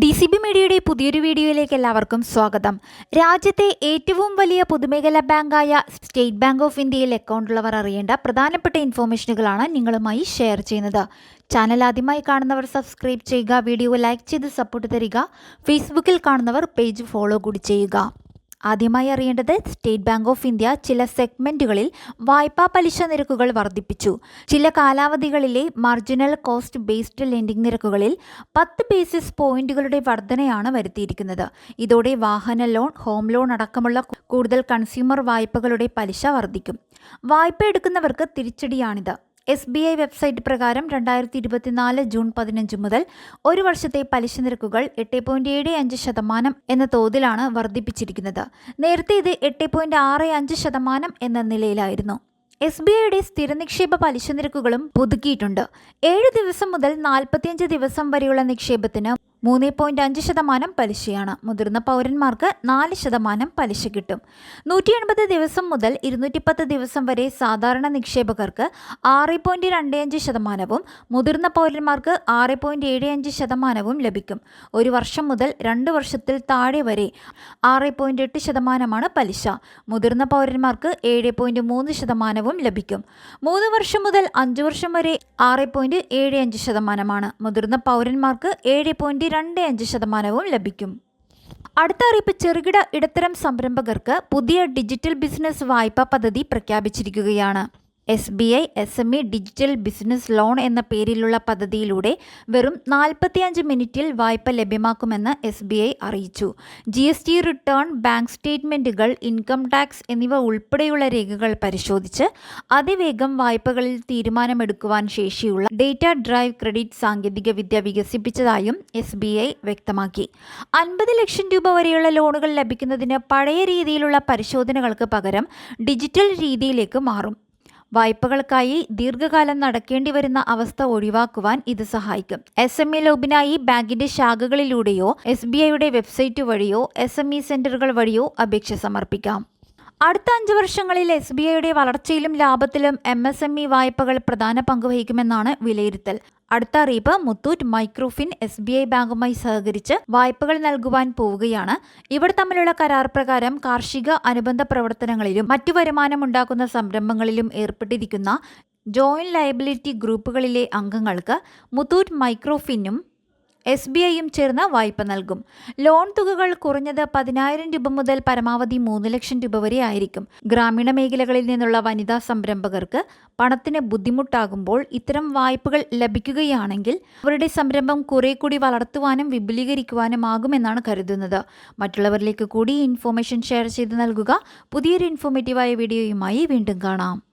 D C B മീഡിയയുടെ പുതിയൊരു വീഡിയോയിലേക്ക് എല്ലാവർക്കും സ്വാഗതം. രാജ്യത്തെ ഏറ്റവും വലിയ പൊതുമേഖലാ ബാങ്കായ സ്റ്റേറ്റ് ബാങ്ക് ഓഫ് ഇന്ത്യയിൽ അക്കൗണ്ട് ഉള്ളവർ അറിയേണ്ട പ്രധാനപ്പെട്ട ഇൻഫോർമേഷനുകളാണ് നിങ്ങളുമായി ഷെയർ ചെയ്യുന്നത്. ചാനൽ ആദ്യമായി കാണുന്നവർ സബ്സ്ക്രൈബ് ചെയ്യുക വീഡിയോ ലൈക്ക് ചെയ്ത് സപ്പോർട്ട് തരിക ഫേസ്ബുക്കിൽ കാണുന്നവർ പേജ് ഫോളോ കൂടി ചെയ്യുക. ആദ്യമായി അറിയേണ്ടത് സ്റ്റേറ്റ് ബാങ്ക് ഓഫ് ഇന്ത്യ ചില സെഗ്മെന്റുകളിൽ വായ്പാ പലിശ നിരക്കുകൾ വർദ്ധിപ്പിച്ചു. ചില കാലാവധികളിലെ മാർജിനൽ കോസ്റ്റ് ബേസ്ഡ് ലെൻഡിംഗ് നിരക്കുകളിൽ പത്ത് ബേസിസ് പോയിന്റുകളുടെ വർധനയാണ് വരുത്തിയിരിക്കുന്നത്. ഇതോടെ വാഹന ലോൺ ഹോം ലോൺ അടക്കമുള്ള കൂടുതൽ കൺസ്യൂമർ വായ്പകളുടെ പലിശ വർദ്ധിക്കും. വായ്പ എടുക്കുന്നവർക്ക് തിരിച്ചടിയാണിത്. എസ് ബി ഐ വെബ്സൈറ്റ് പ്രകാരം രണ്ടായിരത്തി ഇരുപത്തിനാല് ജൂൺ പതിനഞ്ച് മുതൽ ഒരു വർഷത്തെ പലിശ നിരക്കുകൾ എട്ട് പോയിന്റ് ഏഴ് അഞ്ച് ശതമാനം എന്ന തോതിലാണ് വർദ്ധിപ്പിച്ചിരിക്കുന്നത്. നേരത്തെ ഇത് എട്ട് പോയിന്റ് ആറ് അഞ്ച് ശതമാനം എന്ന നിലയിലായിരുന്നു. എസ് ബി ഐയുടെ സ്ഥിര നിക്ഷേപ പലിശ നിരക്കുകളും പുതുക്കിയിട്ടുണ്ട്. ഏഴ് ദിവസം മുതൽ നാൽപ്പത്തിയഞ്ച് ദിവസം വരെയുള്ള നിക്ഷേപത്തിന് മൂന്ന് പോയിന്റ് അഞ്ച് ശതമാനം പലിശയാണ്. മുതിർന്ന പൗരന്മാർക്ക് നാല് ശതമാനം പലിശ കിട്ടും. നൂറ്റി എൺപത് ദിവസം മുതൽ ഇരുന്നൂറ്റി പത്ത് ദിവസം വരെ സാധാരണ നിക്ഷേപകർക്ക് ആറ് പോയിന്റ് രണ്ട് അഞ്ച് ശതമാനവും മുതിർന്ന പൗരന്മാർക്ക് ആറ് പോയിന്റ് ഏഴ് അഞ്ച് ശതമാനവും ലഭിക്കും. ഒരു വർഷം മുതൽ രണ്ട് വർഷത്തിൽ താഴെ വരെ ആറ് പോയിന്റ് എട്ട് ശതമാനമാണ് പലിശ. മുതിർന്ന പൗരന്മാർക്ക് ഏഴ് പോയിന്റ് മൂന്ന് ശതമാനവും ലഭിക്കും. മൂന്ന് വർഷം മുതൽ അഞ്ച് വർഷം വരെ ആറ് പോയിന്റ് ഏഴ് അഞ്ച് ശതമാനമാണ്. മുതിർന്ന പൗരന്മാർക്ക് ഏഴ് പോയിന്റ് രണ്ട് അഞ്ച് ശതമാനവും ലഭിക്കും. അടുത്ത അറിയിപ്പ് ചെറുകിട ഇടത്തരം സംരംഭകർക്ക് പുതിയ ഡിജിറ്റൽ ബിസിനസ് വായ്പാ പദ്ധതി പ്രഖ്യാപിച്ചിരിക്കുകയാണ്. S B I S M E digital business loan എന്ന പേരിലുള്ള പദ്ധതിയിലൂടെ വെറും നാൽപ്പത്തിയഞ്ച് മിനിറ്റിൽ വായ്പ ലഭ്യമാക്കുമെന്ന് എസ് ബി ഐ അറിയിച്ചു. G S T return bank സ്റ്റേറ്റ്മെന്റുകൾ ഇൻകം ടാക്സ് എന്നിവ ഉൾപ്പെടെയുള്ള രേഖകൾ പരിശോധിച്ച് അതിവേഗം വായ്പകളിൽ തീരുമാനമെടുക്കുവാൻ ശേഷിയുള്ള ഡേറ്റ ഡ്രൈവ് ക്രെഡിറ്റ് സാങ്കേതികവിദ്യ വികസിപ്പിച്ചതായും എസ് ബി ഐ വ്യക്തമാക്കി. അൻപത് ലക്ഷം രൂപ വരെയുള്ള ലോണുകൾ ലഭിക്കുന്നതിന് പഴയ രീതിയിലുള്ള പരിശോധനകൾക്ക് പകരം ഡിജിറ്റൽ രീതിയിലേക്ക് മാറും. വായ്പകൾക്കായി ദീർഘകാലം നടക്കേണ്ടി വരുന്ന അവസ്ഥ ഒഴിവാക്കുവാൻ ഇത് സഹായിക്കും. എസ് എം ഇ ലോബിനായി ബാങ്കിന്റെ ശാഖകളിലൂടെയോ എസ് ബി ഐയുടെ വെബ്സൈറ്റ് വഴിയോ എസ് എം ഇ സെന്ററുകൾ വഴിയോ അപേക്ഷ സമർപ്പിക്കാം. അടുത്ത അഞ്ച് വർഷങ്ങളിൽ എസ് ബി ഐയുടെ വളർച്ചയിലും ലാഭത്തിലും എം എസ് എം ഇ വായ്പകൾ പ്രധാന പങ്കുവഹിക്കുമെന്നാണ് വിലയിരുത്തൽ. അടുത്ത അറിയിപ്പ് Muthoot Microfin S B I ബാങ്കുമായി സഹകരിച്ച് വായ്പകൾ നൽകുവാൻ പോവുകയാണ്. ഇവർ തമ്മിലുള്ള കരാർ പ്രകാരം കാർഷിക അനുബന്ധ പ്രവർത്തനങ്ങളിലും മറ്റു വരുമാനമുണ്ടാക്കുന്ന സംരംഭങ്ങളിലും ഏർപ്പെട്ടിരിക്കുന്ന ജോയിന്റ് ലയബിലിറ്റി ഗ്രൂപ്പുകളിലെ അംഗങ്ങൾക്ക് മുത്തൂറ്റ് മൈക്രോഫിനും എസ് ബി ഐയും ചേർന്ന് വായ്പ നൽകും. ലോൺ തുകകൾ കുറഞ്ഞത് പതിനായിരം രൂപ മുതൽ പരമാവധി മൂന്ന് ലക്ഷം രൂപ വരെ ആയിരിക്കും. ഗ്രാമീണ മേഖലകളിൽ നിന്നുള്ള വനിതാ സംരംഭകർക്ക് പണത്തിന് ബുദ്ധിമുട്ടാകുമ്പോൾ ഇത്തരം വായ്പകൾ ലഭിക്കുകയാണെങ്കിൽ അവരുടെ സംരംഭം കുറെ കൂടി വളർത്തുവാനും വിപുലീകരിക്കുവാനും ആകുമെന്നാണ് കരുതുന്നത്. മറ്റുള്ളവരിലേക്ക് കൂടി ഇൻഫോർമേഷൻ ഷെയർ ചെയ്ത് നൽകുക. പുതിയൊരു ഇൻഫോർമേറ്റീവായ വീഡിയോയുമായി വീണ്ടും കാണാം.